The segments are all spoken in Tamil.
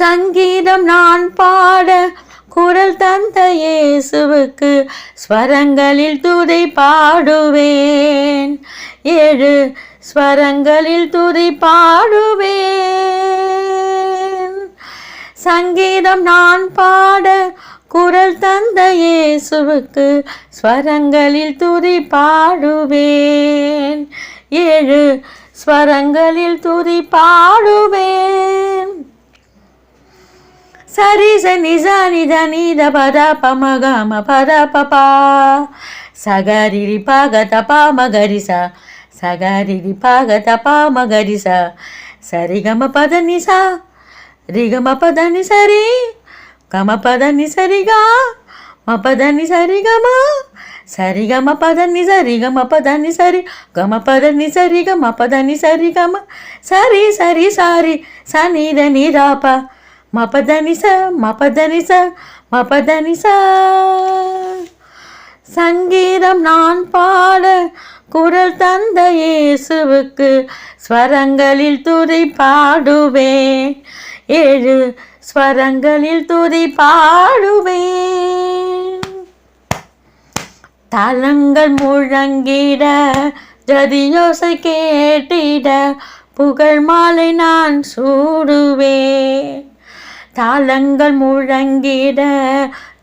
சங்கீதம் நான் பாட குரல் தந்த இயேசுவுக்கு ஸ்வரங்களில் துதி பாடுவேன். ஏழு ஸ்வரங்களில் துதி பாடுவேன். சங்கீதம் நான் பாட குரல் தந்த இயேசுவுக்கு ஸ்வரங்களில் துதி பாடுவேன். ஏழு ஸ்வரங்களில் துதி பாடுவேன். சரி ச நிச நித நீத பத பம கம பத பபா சகரிரி பக தபா மகரிச சகரிரி பக தபா மகரிச சரி கம பத நிசா ரிகம பத நி சரி கம பத நி சரி கா ம பத நி சரி கம சரி கம பத நி சரி கம பத நி சரி கம சங்கீதம் நான் பாட குரல் தந்த இயேசுவுக்கு ஸ்வரங்களில் துதி பாடுவேன். ஏழு ஸ்வரங்களில் துதி பாடுவேன். தலங்கள் முழங்கிட ஜதியோசை கேட்டிட புகழ் மாலை நான் சூடுவேன். தாளங்கள் முழங்கிட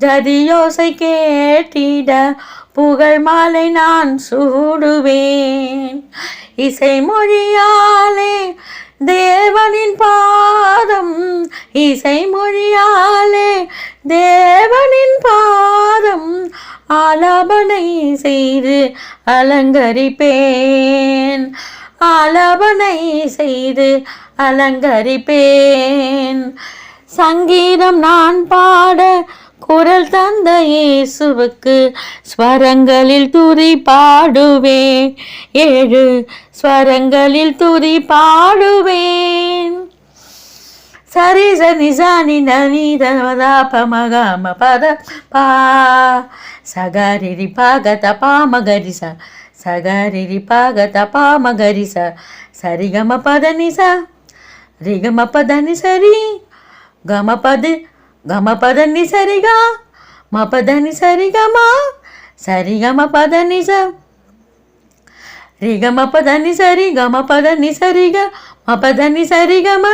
ஜதியோசை கேட்டிட புகழ் மாலை நான் சூடுவேன். இசை மொழியாலே தேவனின் பாதம் இசை மொழியாலே தேவனின் பாதம் ஆலாபனை செய்து அலங்கரிப்பேன். ஆலாபனை செய்து அலங்கரிப்பேன். சங்கீதம் நான் பாட குரல் தந்த இயேசுவுக்கு ஸ்வரங்களில் துதி பாடுவேன். ஏழு ஸ்வரங்களில் துதி பாடுவேன். சரி சனி சனி நனி தவதா பமகம பத பா சகரிரி பாகத தபா மகரிச சகரிரி பாக தபா மகரிச சரிகம பத நிசா ரிகம பதனி சரி గమ పది గమ పదని సరిగా మ పదని సరిగా మా సరిగమ పదని స రిగమ పదని సరి గమ పదని సరిగా మ పదని సరిగమ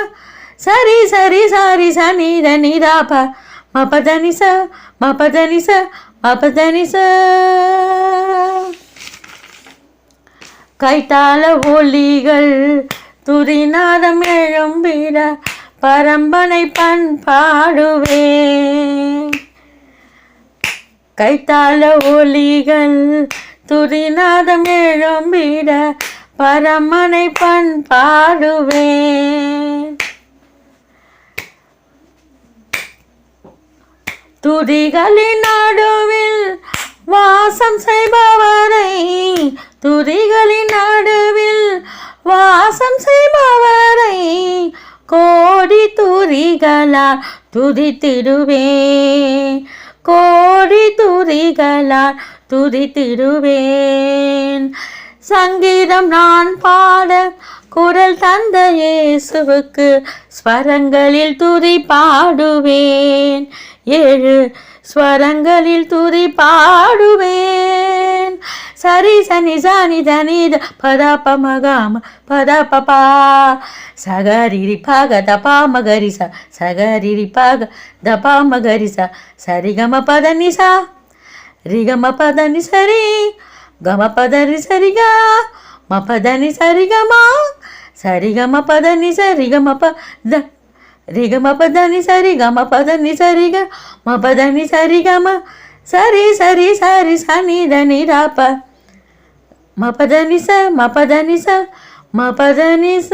సరి సరి సారి స నీద నీదాప మ పదని స మ పదని స మ పదని స கைத்தாள ஒலிகள் துரிநாதம் எழும்பிட பரம்பனை பண்பாடுவே கைத்தாள ஒலிகள் துரிநாதம் எழும்பிட பரமனை பண்பாடுவே துதிகளின் நடுவில் வாசம் செய்பவரை துதிகளின் நடுவில் வாசம் செய்பவரை கோடி துதிகளால் துதித்திடுவே. கோடி துதிகளால் துதித்திடுவேன். சங்கீதம் நான் பாட குரல் தந்த இயேசுவுக்கு ஸ்வரங்களில் துதி பாடுவேன். ஏழு ஸ்வரங்களில் துதி பாடுவேன். సరి సని సాని ధని పద పమగమ పద పపా సగరి పగ దపా మగరి స సగరి పగ దపా మగరి స సరిగమ పద నిసా రిగమ పదని సరి గమ పదని సరిగా మపదని సరిగమా. సరిగమ సరి సరిగమ పద రిగమ పదని సరి గమ పదని సరిగ మపదని సరిగమ. సరి సరి సరి సని ధని రాప మపదనిస మపదనిస మపదనిస